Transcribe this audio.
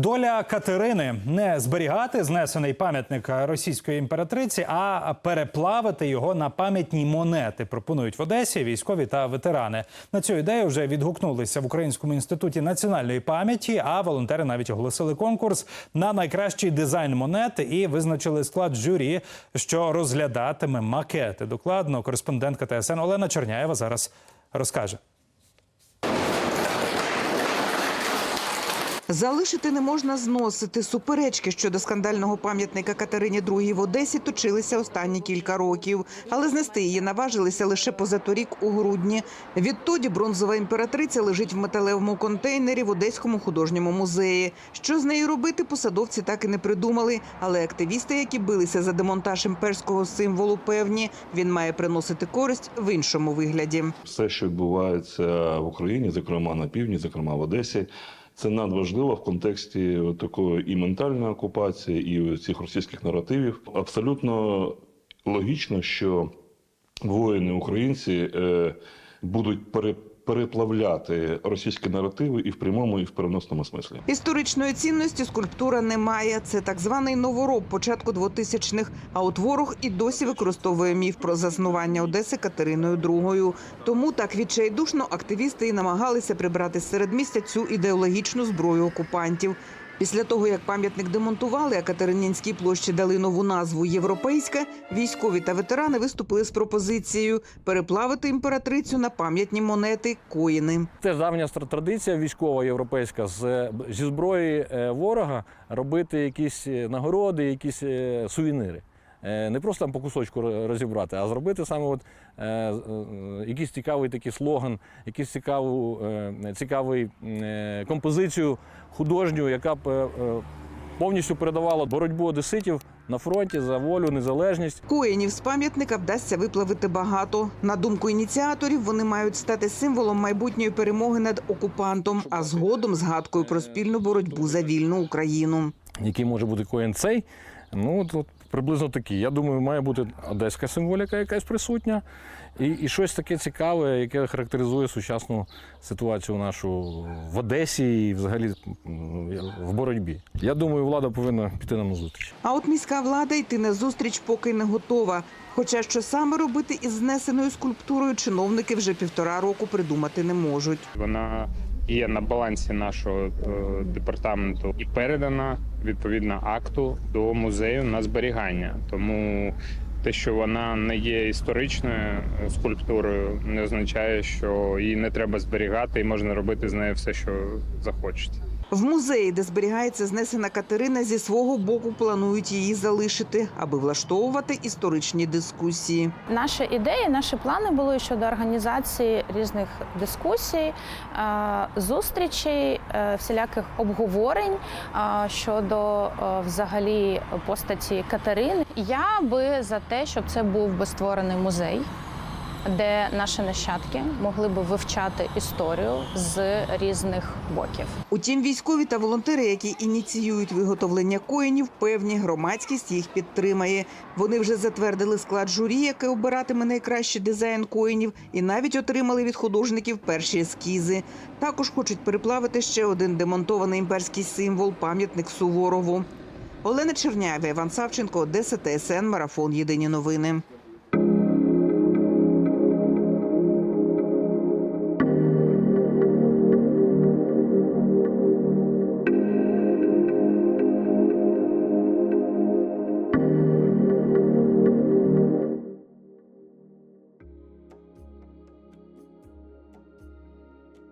Доля Катерини не зберігати знесений пам'ятник російської імператриці, а переплавити його на пам'ятні монети. Пропонують в Одесі військові та ветерани. На цю ідею вже відгукнулися в Українському інституті національної пам'яті. А волонтери навіть оголосили конкурс на найкращий дизайн монети і визначили склад журі, що розглядатиме макети. Докладно кореспондентка ТСН Олена Черняєва зараз розкаже. Залишити не можна зносити. Суперечки щодо скандального пам'ятника Катерині II в Одесі точилися останні кілька років. Але знести її наважилися лише позаторік у грудні. Відтоді бронзова імператриця лежить в металевому контейнері в Одеському художньому музеї. Що з нею робити, посадовці так і не придумали. Але активісти, які билися за демонтаж імперського символу, певні, він має приносити користь в іншому вигляді. все, що відбувається в Україні, зокрема на півдні, зокрема в Одесі. Це надважливо в контексті такої і ментальної окупації, і цих російських наративів. Абсолютно логічно, що воїни українці е, будуть пере, переплавляти російські наративи і в прямому, і в переносному смислі. Історичної цінності скульптура не має. Це так званий новороб початку 2000-х. А от ворог і досі використовує міф про заснування Одеси Катериною II. Тому так відчайдушно активісти і намагалися прибрати з середмістя цю ідеологічну зброю окупантів. Після того, як пам'ятник демонтували, а Катеринінській площі дали нову назву Європейська, військові та ветерани виступили з пропозицією переплавити імператрицю на пам'ятні монети коїни. Це давня традиція військова європейська з зі зброї е, ворога робити якісь е, нагороди, якісь е, сувеніри. Е, Не просто там по кусочку розібрати, а зробити саме от, е, е, якийсь цікавий такий слоган, якийсь цікаву, е, цікавий е, композицію художню, яка б повністю передавала боротьбу одеситів на фронті за волю, незалежність. Коїнів з пам'ятника вдасться виплавити багато. На думку ініціаторів, вони мають стати символом майбутньої перемоги над окупантом, а згодом згадкою про спільну боротьбу за вільну Україну. який може бути коін цей. Ну, от приблизно такий. Я думаю, має бути одеська символіка якась присутня, і, і щось таке цікаве, яке характеризує сучасну ситуацію нашу в Одесі і взагалі в боротьбі. Я думаю, влада повинна піти нам на зустріч. А от міська влада йти на зустріч поки не готова. Хоча що саме робити із знесеною скульптурою, чиновники вже півтора року придумати не можуть. Вона є на балансі нашого е, департаменту і передана відповідно акту до музею на зберігання. Тому те, що вона не є історичною скульптурою, не означає, що її не треба зберігати і можна робити з нею все, що захочеться. В музеї, де зберігається знесена Катерина, зі свого боку планують її залишити, аби влаштовувати історичні дискусії. Наші ідеї, наші плани були щодо організації різних дискусій, е, зустрічей, е, всіляких обговорень е, щодо взагалі постаті Катерини. Я би за те, щоб це був би створений музей. Де наші нащадки могли би вивчати історію з різних боків. Утім, військові та волонтери, які ініціюють виготовлення коїнів, певні громадськість їх підтримає. Вони вже затвердили склад журі, яке обиратиме найкращий дизайн коїнів, і навіть отримали від художників перші ескізи. Також хочуть переплавити ще один демонтований імперський символ пам'ятник Суворову. Олена Черняєва, Іван Савченко, Одеса, ТСН, Марафон. Єдині новини.